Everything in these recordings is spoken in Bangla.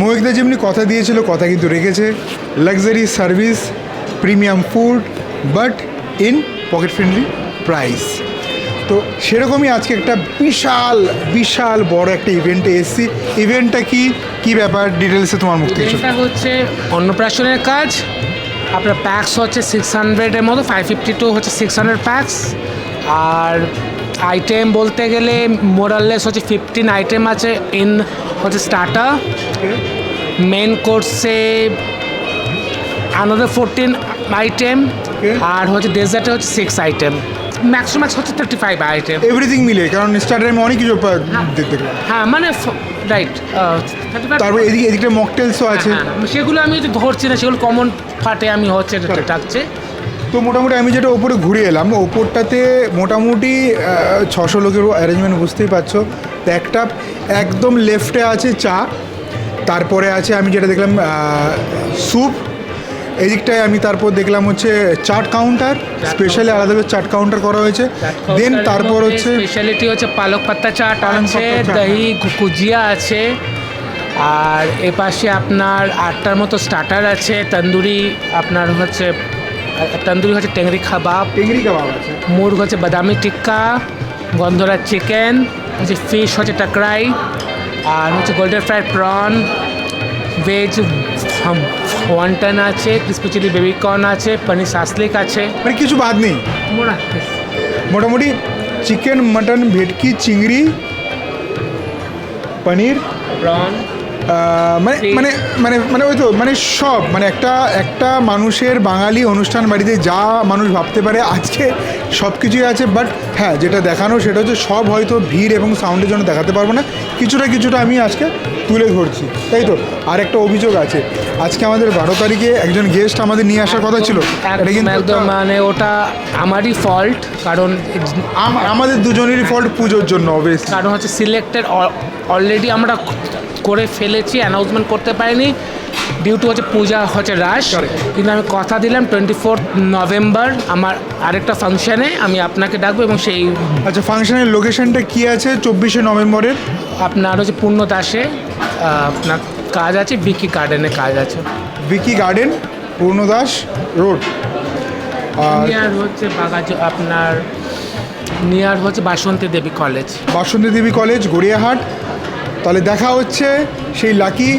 মহিকদা যেমনি কথা দিয়েছিল কথা কিন্তু রেখেছে। Luxury service premium food but in pocket friendly price তো সেরকমই আজকে একটা বিশাল বিশাল বড় একটা ইভেন্টে এসেছি। ইভেন্টটা কি? কি ব্যাপার? ডিটেলসে তোমার মুখ থেকে হচ্ছে অন্নপ্রাশনের কাজ। আপনার প্যাক্স হচ্ছে সিক্স হান্ড্রেডের মতো ফাইভ ফিফটি টু হচ্ছে সিক্স হান্ড্রেড প্যাক্স আর আইটেম বলতে গেলে মোরাললেস হচ্ছে ফিফটিন আইটেম আছে ইন হচ্ছে স্টার্টার মেন কোর্সে আনাদার ফোরটিন আইটেম আর হচ্ছে ডেজার্টে হচ্ছে সিক্স আইটেম ম্যাক্স টু হচ্ছে থার্টি ফাইভ আইটেম এভরিথিং মিলে কারণ স্টার্টারে আমি অনেক কিছু দেখতে হ্যাঁ। মানে রাইট ফাইভ তারপর এদিকে এদিকটা মকটেলসও আছে। হ্যাঁ, সেগুলো আমি ধরছি না সেগুলো কমন ফাটে আমি হচ্ছে ডাকছে তো মোটামুটি আমি যেটা ওপরে ঘুরে এলাম ওপরটাতে মোটামুটি ছশো লোকের অ্যারেঞ্জমেন্ট বুঝতেই পারছ। তো একটা একদম লেফটে আছে চা তারপরে আছে আমি যেটা দেখলাম স্যুপ এদিকটায় আমি তারপর দেখলাম হচ্ছে চাট কাউন্টার স্পেশালি আলাদা করে চাট কাউন্টার করা হয়েছে। দেন তারপর হচ্ছে স্পেশালিটি হচ্ছে পালক পাত্তা চাট আছে দহি কুজিয়া আছে আর এ পাশে আপনার আটটার মতো স্টার্টার আছে তন্দুরি আপনার হচ্ছে তন্দুরি হচ্ছে টেংরি খাবাব টেংরি কাবাব আছে। মুরগ হচ্ছে বাদামি টিক্কা গন্ধরা চিকেন হচ্ছে ফিশ হচ্ছে টাকরাই আর হচ্ছে golden fried prawn veg wonton আছে ক্রিসপি চিলি বেবি কর্ন আছে পনির সাসলিক আছে। মানে কিছু বাদ নেই। মোটামুটি চিকেন মটন ভেটকি চিংড়ি পনির প্রন মানে মানে মানে মানে ওই তো মানে সব মানে একটা একটা মানুষের বাঙালি অনুষ্ঠান বাড়িতে যা মানুষ ভাবতে পারে আজকে সব কিছুই আছে বাট হ্যাঁ যেটা দেখানো সেটা হচ্ছে সব হয়তো ভিড় এবং সাউন্ডের জন্য দেখাতে পারব না। কিছুটা কিছুটা আমি আজকে তুলে ধরছি তাই তো? আর একটা অভিযোগ আছে আজকে আমাদের বারো তারিখে একজন গেস্ট আমাদের নিয়ে আসার কথা ছিল। এটা একদম কিন্তু একদম মানে ওটা আমারই ফল্ট কারণ আম- আমাদের দুজনেরই ফল্ট পুজোর জন্য অবভিয়াসলি কারণ হচ্ছে সিলেক্টেড অলরেডি আমরা করে ফেলেছি অ্যানাউন্সমেন্ট করতে পারিনি। ডিউ টু হচ্ছে পূজা হচ্ছে রাস Correct. কিন্তু আমি কথা দিলাম টোয়েন্টি ফোর্থ নভেম্বর আমার আরেকটা ফাংশানে আমি আপনাকে ডাকবো এবং সেই আচ্ছা ফাংশনের লোকেশনটা কি আছে চব্বিশে নভেম্বরের? আপনার হচ্ছে পূর্ণ দাসে আপনার কাজ আছে বিকি গার্ডেনে কাজ আছে। Vicky garden Purnadas road. আর নিয়ার হচ্ছে বাগাজ আপনার নিয়ার হচ্ছে বাসন্তী দেবী কলেজ বাসন্তী দেবী কলেজ গড়িয়াহাট। তাহলে দেখা হচ্ছে সেই লাকি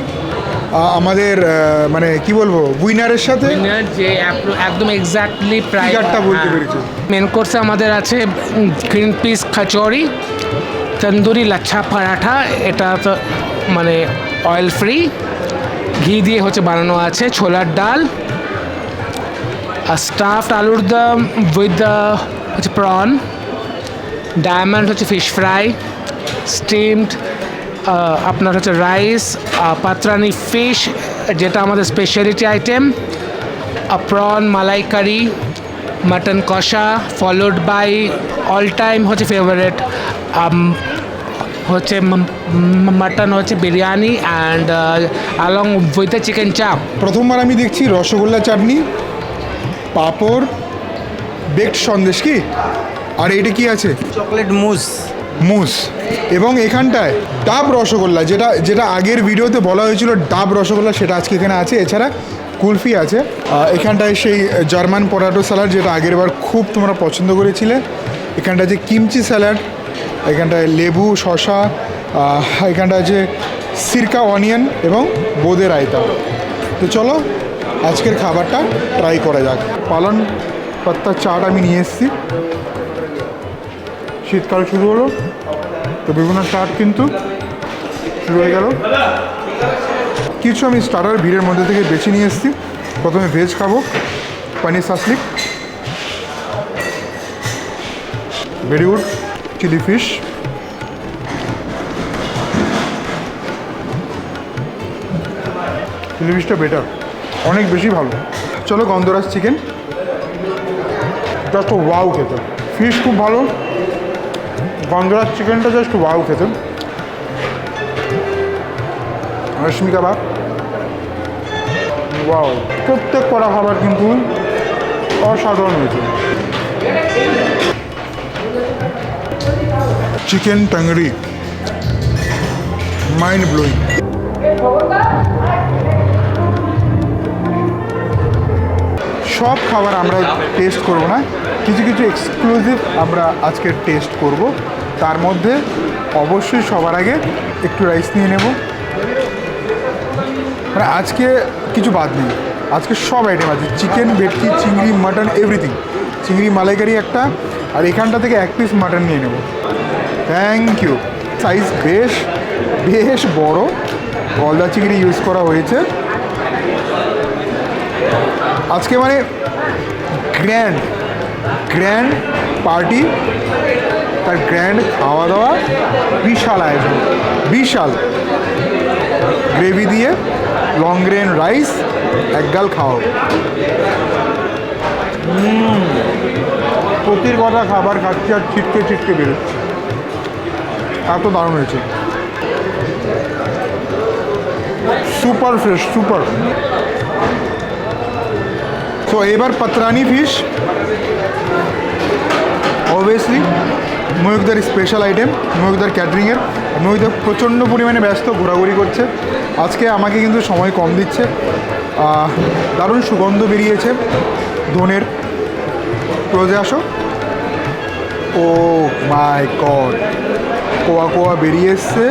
আমাদের মানে কি বলব উইনারের সাথে। যে একদম এক্স্যাক্টলি Figure-টা বলতে পেরেছি। মেন কোর্সে আমাদের আছে গ্রিন পিস কচুরি তন্দুরি লাচ্ছা পরাঠা এটা তো মানে অয়েল ফ্রি ঘি দিয়ে হচ্ছে বানানো আছে ছোলার ডাল। স্টাফড আলুর দম উইথ দ্য হচ্ছে প্রন ডায়মন্ড হচ্ছে ফিশ ফ্রাই স্টিমড আপনার হচ্ছে রাইস পাত্রানি ফিশ যেটা আমাদের speciality item prawn malai curry mutton কষা ফলোড বাই অল টাইম হচ্ছে ফেভারেট হচ্ছে মাটন হচ্ছে biryani and along with the chicken chaap প্রথমবার আমি দেখছি রসগোল্লা চাটনি পাঁপড় বেকড সন্দেশ কি? আর এটা কি আছে? Chocolate mousse mousse. এবং এখানটায় ডাব রসগোল্লা যেটা যেটা আগের ভিডিওতে বলা হয়েছিল ডাব রসগোল্লা সেটা আজকে এখানে আছে। এছাড়া কুলফি আছে। এখানটায় সেই জার্মান পটাটো স্যালাড যেটা আগের বার খুব তোমরা পছন্দ করেছিলে। এখানটা আছে কিমচি স্যালাড এখানটায় লেবু শশা আহ, এখানটা আছে সিরকা অনিয়ন এবং বোঁদে রায়তা। তো চলো আজকের খাবারটা ট্রাই করা যাক। পালন পাত্তা চাট আমি নিয়ে এসেছি। শীতকাল শুরু হলো। তো বিভিন্ন চাট কিন্তু শুরু হয়ে গেল। কিছু আমি স্টার্টার ভিড়ের মধ্যে থেকে বেছে নিয়ে এসেছি। প্রথমে ভেজ খাব, paneer shashlik very good chilli fish chilli ফিশটা better অনেক বেশি ভালো। চলো গন্ধরাজ চিকেন জাস্ট ওয়াও খেতে। ফিশ খুব ভালো। গন্ধরাজ চিকেনটা জাস্ট ওয়াও খেতে রেশমি কাবাব ওয়াও প্রত্যেক করা খাবার কিন্তু অসাধারণ হয়েছে। চিকেন টাংরি মাইন্ড ব্লোয়িং সব খাবার আমরা টেস্ট করব না। কিছু কিছু এক্সক্লুসিভ আমরা আজকে টেস্ট করব। তার মধ্যে অবশ্যই সবার আগে একটু রাইস নিয়ে নেব। মানে আজকে কিছু বাদ নেই। আজকে সব আইটেম আছে। চিকেন ভেটকি, চিংড়ি মাটন এভরিথিং চিংড়ি মালাইকারি একটা, আর এখানটা থেকে এক পিস মাটন নিয়ে নেব। থ্যাংক ইউ সাইজ বেশ বেশ বড়। গলদা চিংড়ি ইউজ করা হয়েছে। আজকে মানে গ্র্যান্ড গ্র্যান্ড পার্টি তার গ্র্যান্ড খাওয়া দাওয়া বিশাল আয়োজন বিশাল। গ্রেভি দিয়ে লং গ্রেন রাইস একগাল খাওয়া। প্রতির কথা খাবার খাচ্ছি আর ছিটকে ছিটকে বেরোচ্ছে। এত দারুণ হয়েছে। সুপার ফ্রেশ সুপার তো এবার পাত্রানি ফিশ অবভিয়াসলি ময়ূকদার স্পেশাল আইটেম ময়ূকদার ক্যাটারিংয়ের ময়ূকদার প্রচণ্ড পরিমাণে ব্যস্ত, ঘোরাঘুরি করছে। আজকে আমাকে কিন্তু সময় কম দিচ্ছে। দারুণ সুগন্ধ বেরিয়েছে ধনের। ক্লোজে আসো। ও মাই গড, কোয়া কোয়া বেরিয়ে এসছে।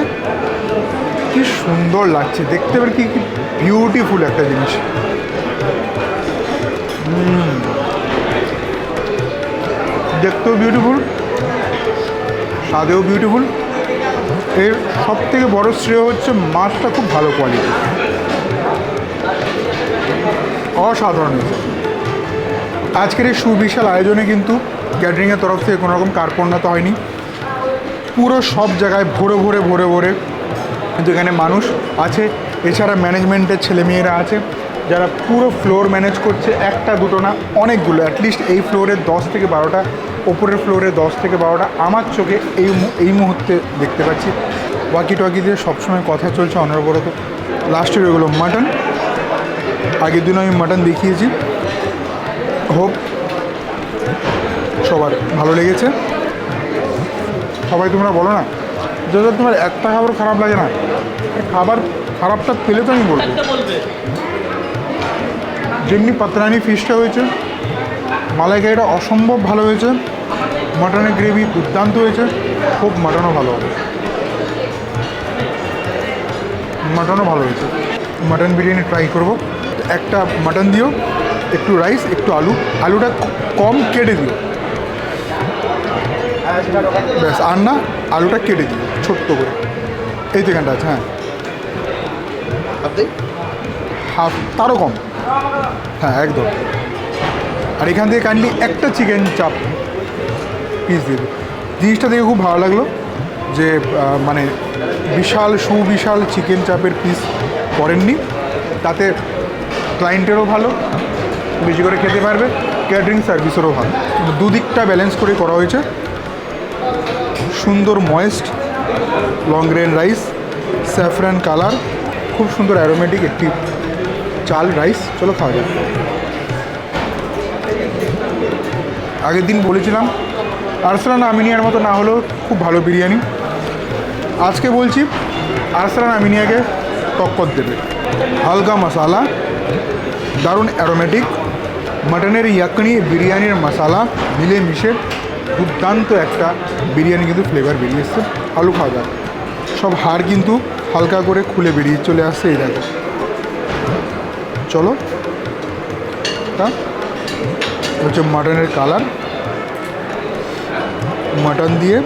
কি সুন্দর লাগছে। দেখতে পারে কি বিউটিফুল একটা জিনিস। দেখতেও বিউটিফুল স্বাদেও বিউটিফুল এর সব থেকে বড় শ্রেয় হচ্ছে মাছটা খুব ভালো কোয়ালিটি অসাধারণ। আজকের এই সুবিশাল আয়োজনে কিন্তু ক্যাটারিংয়ের তরফ থেকে কোনো রকম কার্পণ্যতা হয়নি। পুরো সব জায়গায় ভরে ভরে ভরে ভরে এখানে মানুষ আছে, এছাড়া ম্যানেজমেন্টের ছেলেমেয়েরা আছে। যারা পুরো ফ্লোর ম্যানেজ করছে, একটা দুটো না, অনেকগুলো অ্যাটলিস্ট এই ফ্লোরের দশ থেকে বারোটা, ওপরের ফ্লোরে দশ থেকে বারোটা, আমার চোখে এই এই মুহূর্তে দেখতে পাচ্ছি। ওয়াকি টকি দিয়ে সবসময় কথা চলছে অনবরত লাস্টের এগুলো মাটন আগের দিন আমি মাটন দেখিয়েছি। হোপ সবার ভালো লেগেছে। সবাই তোমরা বলো না, যদি তোমার একটা খাবার খারাপ লাগে না, খাবার খারাপটা পেলে তো আমি বলব। যেমনি পাতরানি ফিশটা হয়েছে মালাইকারিটা অসম্ভব ভালো হয়েছে মাটনের গ্রেভি দুর্দান্ত হয়েছে খুব মাটনও ভালো হবে। মাটনও ভালো হয়েছে। মাটন বিরিয়ানি ট্রাই করব। একটা মাটন দিও একটু রাইস একটু আলু। আলুটা কম কেটে দিও। ব্যাস আর না আলুটা কেটে দিও ছোট্ট করে। এই তো এখানটা আছে হ্যাঁ। হাফ তারও কম। হ্যাঁ একদম। আর এখান থেকে কাইন্ডলি একটা চিকেন চাপ পিস দিয়ে। জিনিসটা দেখে খুব ভালো লাগল যে মানে বিশাল, সুবিশাল চিকেন চাপের পিস করেননি। তাতে ক্লায়েন্টেরও ভালো, বেশি করে খেতে পারবে ক্যাটারিং সার্ভিসেরও ভালো। দুদিকটা ব্যালেন্স করে করা হয়েছে। সুন্দর moist long grain rice saffron colour খুব সুন্দর অ্যারোমেটিক একটি চাল রাইস চলো খাওয়া যাক। আগের দিন বলেছিলাম, আরসালান আমিনিয়ার মতো না হলেও খুব ভালো বিরিয়ানি। আজকে বলছি, আরসালান আমিনিয়াকে টক্কর দেবে। হালকা মশালা, দারুণ অ্যারোমেটিক মাটনের ইয়াকনি বিরিয়ানির মশালা মিলে মিশে দুর্দান্ত একটা বিরিয়ানি কিন্তু ফ্লেভার বেরিয়ে এসছে। আলু খাওয়া সব হাড় কিন্তু হালকা করে খুলে বেরিয়ে চলে আসছে এই দেখো। চলো। হচ্ছে মাটনের কালার। মাটন দিয়ে,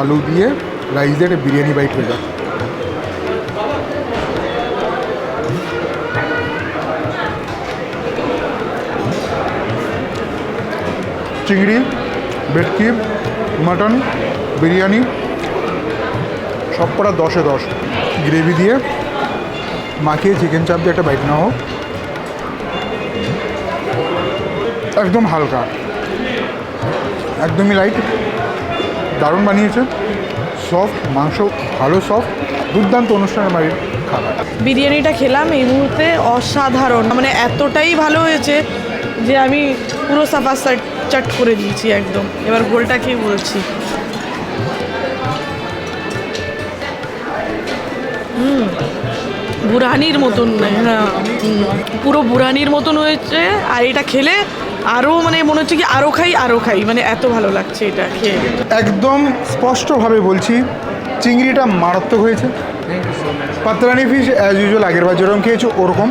আলু দিয়ে, রাইস দিয়ে বিরিয়ানি বাইট হয়ে যাক চিংড়ি, ভেটকি, মাটন, বিরিয়ানি সব কটা দশে দশ। গ্রেভি দিয়ে মাখিয়ে চিকেন চাপ দিয়ে একটা বাইট নেওয়া হোক। একদম হালকা। একদমই লাইট দারুণ বানিয়েছে। সফট মাংস ভালো সফট দুর্দান্ত অনুষ্ঠানের বাড়ির খাবার। বিরিয়ানিটা খেলাম এই মুহূর্তে অসাধারণ। মানে এতটাই ভালো হয়েছে যে আমি পুরো সাফা চাট করে দিয়েছি একদম। এবার গোলটা খেয়ে বলছি। হুম, বুড়ানির মতন। হ্যাঁ পুরো বুড়ানির মতন হয়েছে। আর এটা খেলে আরও মানে মনে হচ্ছে কি আরও খাই আরও খাই। মানে এত ভালো লাগছে এটা খেয়ে। একদম স্পষ্টভাবে বলছি, চিংড়িটা মারাত্মক হয়েছে। পাতরানি ফিশ অ্যাজ ইউজুয়াল আগের বার যেরকম খেয়েছো, ওরকম।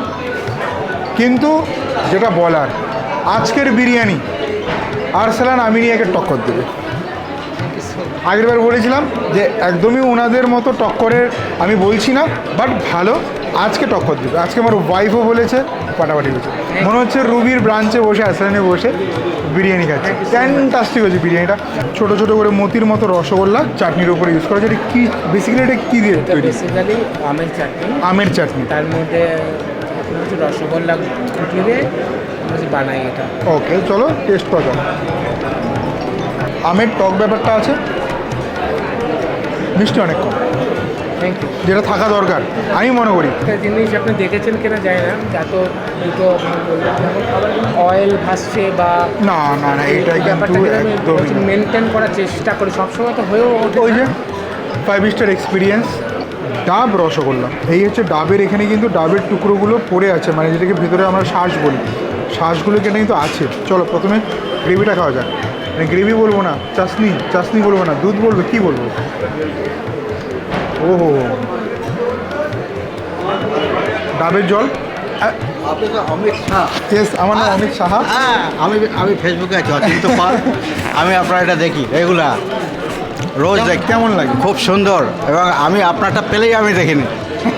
কিন্তু যেটা বলার, আজকের বিরিয়ানি, আরসালান আমিনিয়াকে টক্কর দেবে। আগেরবার বলেছিলাম যে একদমই ওনাদের মতো টক্করের আমি বলছি না বাট ভালো, আজকে টক্কর দেবে। আজকে আমার ওয়াইফও বলেছে পাটাপাটি হয়েছে। মনে হচ্ছে রুবির ব্রাঞ্চে বসে আসানে বসে বিরিয়ানি খাচ্ছে। ফ্যান্টাস্টিক হয়েছে বিরিয়ানিটা। ছোটো ছোটো করে মতির মতো রসগোল্লা চাটনির উপরে ইউজ করা। এটা কী বেসিক্যালি এটা কী দিয়ে তৈরি? আমের চাটনি। আমের চাটনি। তার মধ্যে রসগোল্লা দিয়ে বানাই এটা। ওকে চলো টেস্ট করা যাক আমের টক ব্যাপারটা আছে। মিষ্টি অনেক কম। যেটা থাকা দরকার আমি মনে করি। জিনিস আপনি দেখেছেন কিনা জানি না এত দুটো অয়েল ভাসছে বা না না না এটা কিন্তু মেনটেন করার চেষ্টা করি সবসময় তো হয়েও ওঠে ওই যে ফাইভ স্টার এক্সপিরিয়েন্স ডাব রসগোল্লা। এই হচ্ছে ডাবের এখানে কিন্তু ডাবের টুকরোগুলো পড়ে আছে মানে যেটাকে ভিতরে আমরা শ্বাস বলি। শ্বাসগুলো এখানে কিন্তু আছে। চলো প্রথমে গ্রেভিটা খাওয়া যাক। মানে গ্রেভি বলব না চাসনি চাসনি বলব না দুধ বলব কি বলব? ও ডাবের জল? আপনি তো অমিত শাহ। ইয়েস আমার নাম অমিত সাহা হ্যাঁ আমি আমি ফেসবুকে আছি অচিন্ত পাল আমি আপনার এটা দেখি রেগুলার রোজ দেখি। কেমন লাগে? খুব সুন্দর। এবং আমি আপনারটা পেলেই আমি দেখিনি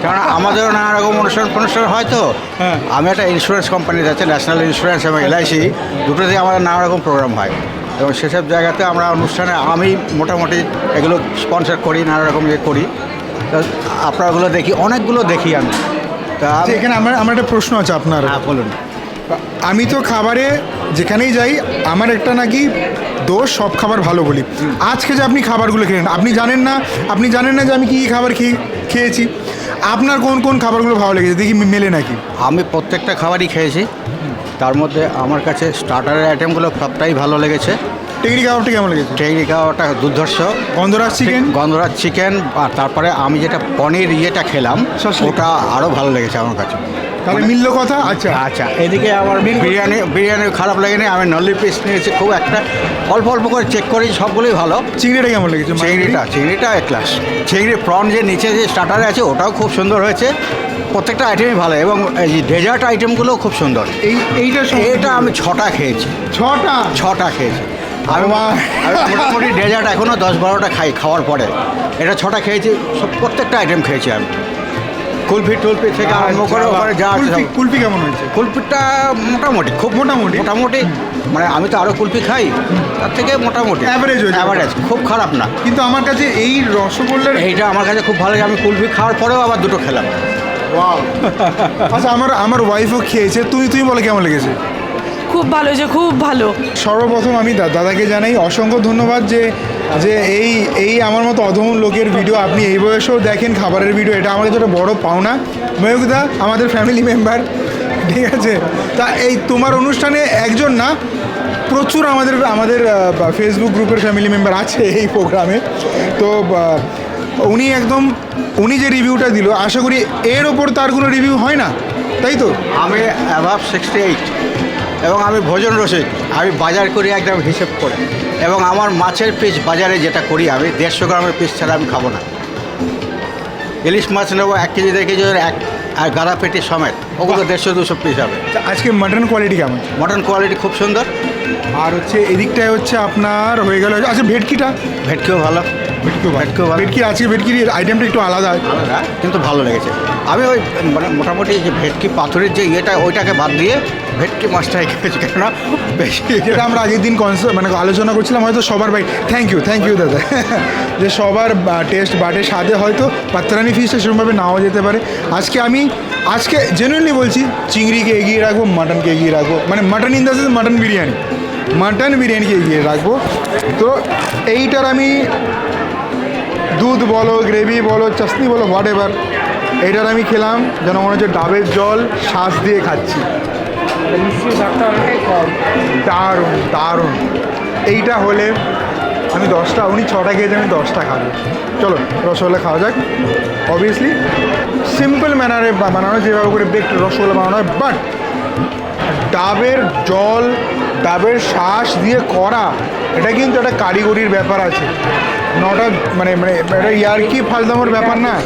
কারণ আমাদেরও নানা রকম অনুষ্ঠান ফনুষ্ঠান হয় তো। হ্যাঁ। আমি একটা ইন্স্যুরেন্স কোম্পানিতে আছি ন্যাশনাল ইন্স্যুরেন্স এবং এলআইসি দুটোতেই আমাদের নানা রকম প্রোগ্রাম হয়। এবং সেসব জায়গাতে আমরা অনুষ্ঠানে আমি মোটামুটি এগুলো স্পন্সর করি নানা রকম ইয়ে করি। তো আপনারগুলো দেখি অনেকগুলো দেখি আমি। তা আচ্ছা, এখানে আমার আমার একটা প্রশ্ন আছে আপনার। হ্যাঁ বলুন। আমি তো খাবারে যেখানেই যাই আমার একটা নাকি দোষ সব খাবার ভালো বলি। আজকে যে আপনি খাবারগুলো খেলেন আপনি জানেন না আপনি জানেন না যে আমি কী কী খাবার খেয়ে খেয়েছি। আপনার কোন কোন খাবারগুলো ভালো লেগেছে? দেখি মেলে নাকি। আমি প্রত্যেকটা খাবারই খেয়েছি। তার মধ্যে আমার কাছে স্টার্টারের আইটেমগুলো সবটাই ভালো লেগেছে। টেকরি খাবারটা কেমন লেগেছে? টেকরি খাওয়াটা দুর্ধর্ষ। গন্ধরাজ চিকেন গন্ধরাজ চিকেন আর তারপরে আমি যেটা পনির ইয়েটা খেলাম। ওটা আরও ভালো লেগেছে আমার কাছে। তাহলে মিলল কথা? আচ্ছা। আচ্ছা এদিকে আমার বিরিয়ানি বিরিয়ানি খারাপ লাগেনি আমি নলি পিস নিয়েছি খুব একটা অল্প অল্প করে চেক করি সবগুলোই ভালো। চিংড়িটা কেমন লেগেছে? চিংড়িটা চিংড়িটা এক ক্লাস চিংড়ি প্রন যে নিচে যে স্টার্টারে আছে ওটাও খুব সুন্দর হয়েছে। প্রত্যেকটা আইটেমই ভালো এবং এই ডেজার্ট আইটেমগুলোও খুব সুন্দর। এই এইটা এটা আমি ছটা খেয়েছি। ছটা? ছটা খেয়েছি। আমি মোটামুটি ডেজার্ট এখনও দশ বারোটা খাই খাওয়ার পরে। এটা ছটা খেয়েছি সব প্রত্যেকটা আইটেম খেয়েছি আমি। কুলফি টুলফি থেকে আরম্ভ করে ওখানে যা আছে কুলফি কুলফি কেমন হয়েছে? কুলফিটা মোটামুটি খুব মোটামুটি? মোটামুটি মানে আমি তো আরও কুলফি খাই তার থেকে মোটামুটি। অ্যাভারেজ হয়েছে। অ্যাভারেজ খুব খারাপ না। কিন্তু আমার কাছে এই রসগোল্লার এইটা আমার কাছে খুব ভালো লাগে। আমি কুলফি খাওয়ার পরেও আবার দুটো খেলাম। ওয়াও আচ্ছা আমার আমার ওয়াইফও খেয়েছে। তুমি তুমি বলে কেমন লেগেছে? খুব ভালো হয়েছে খুব ভালো। সর্বপ্রথম আমি দাদাকে জানাই অসংখ্য ধন্যবাদ যে যে এই এই আমার মতো অধমন লোকের ভিডিও আপনি এই বয়সেও দেখেন খাবারের ভিডিও এটা আমার কাছে একটা বড় পাওনা। ময়ূকদা, আমাদের ফ্যামিলি মেম্বার ঠিক আছে? তা এই তোমার অনুষ্ঠানে একজন না, প্রচুর আমাদের আমাদের ফেসবুক গ্রুপের ফ্যামিলি মেম্বার আছে এই প্রোগ্রামে তো উনি একদম, উনি যে রিভিউটা দিল, আশা করি এর ওপর তার কোনো রিভিউ হয় না, তাই তো? আমি অ্যাভাব সিক্সটি এইট এবং আমি ভোজন রসিক, আমি বাজার করি একদম হিসেব করে। এবং আমার মাছের পিস বাজারে যেটা করি আমি দেড়শো গ্রামের পিস ছাড়া আমি খাব না। ইলিশ মাছ নেব এক কেজি দেখে কেজি এক আর গাদা পেটি সমেত। ওগুলো দেড়শো দুশো পিস হবে। আজকে মাটন কোয়ালিটি কেমন? মাটন কোয়ালিটি খুব সুন্দর। আর হচ্ছে এদিকটায় হচ্ছে আপনার হয়ে গেল আচ্ছা ভেটকিটা? ভেটকিও ভালো। ভেটকিও ভালো। ভেটকি আজকে ভেটকির আইটেমটা একটু আলাদা। আলাদা কিন্তু ভালো লেগেছে। আমি ওই মানে মোটামুটি যে ভেটকি পাথরের যে ইয়েটা ওইটাকে বাদ দিয়ে ভেটকি মাছটাই খেয়েছি কেননা বেশি যেটা আমরা আগের দিন কনসার্ট মানে আলোচনা করছিলাম হয়তো সবার ভাই থ্যাংক ইউ থ্যাংক ইউ দাদা। যে সবার টেস্ট বাটে স্বাদে হয়তো পাত্রানি ফিশটা সেরকমভাবে নাও যেতে পারে। আজকে আমি আজকে জেনুইনলি বলছি চিংড়িকে এগিয়ে রাখব মাটনকে এগিয়ে রাখব। মানে mutton in the sense mutton biryani. Mutton বিরিয়ানিকে এগিয়ে রাখব। তো এইটার আমি দুধ বলো গ্রেভি বলো চাসনি বলো হোয়াট এভার এইটার আমি খেলাম, যেন মনে হচ্ছে ডাবের জল শ্বাস দিয়ে খাচ্ছি। দারুণ দারুণ। এইটা হলে আমি দশটা, উনি ছটা খেয়েছে, আমি দশটা খাব। চলো, রসগোল্লা খাওয়া যাক। অবভিয়াসলি সিম্পল ম্যানারে বানানো, যেভাবে করে বেক রসগোল্লা বানানো হয় বাট ডাবের জল, ডাবের শ্বাস দিয়ে করা, এটা কিন্তু একটা কারিগরির ব্যাপার আছে। নটা মানে মানে এটা ইয়ারকি ফালদামোর ব্যাপার না।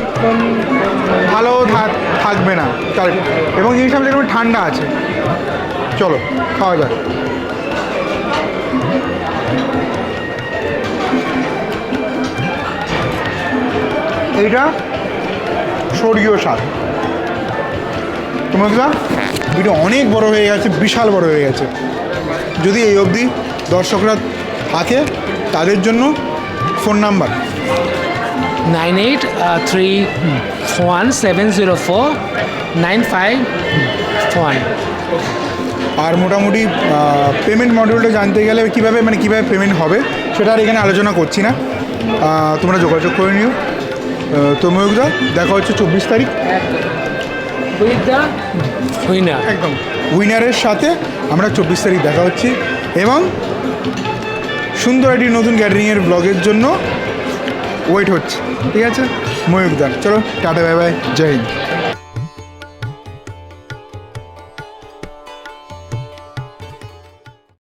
ভালো থাক- থাকবে না তার এবং জিনিসটা যেরকম ঠান্ডা আছে। চলো, খাওয়া যাক। এইটা স্বর্গীয় স্বাদ। তোমার এটা অনেক বড় হয়ে গেছে, বিশাল বড় হয়ে গেছে। যদি এই অবধি দর্শকরা থাকে, তাদের জন্য phone number? Nine eight three one seven zero four nine five one. আর মোটামুটি পেমেন্ট মডিউলটা জানতে গেলে কীভাবে মানে কীভাবে পেমেন্ট হবে সেটা আর এখানে আলোচনা করছি না। তোমরা যোগাযোগ করে নিও। তো ময়ূকদা দেখা হচ্ছে চব্বিশ তারিখ। উইনার একদম। উইনারের সাথে আমরা চব্বিশ তারিখ দেখা হচ্ছি। এবং সুন্দর একটি নতুন গ্যাদারিংয়ের ব্লগের জন্য ওয়েট হচ্ছে। ঠিক আছে? ময়ূরদার চলো, tata bye bye Jai Hind.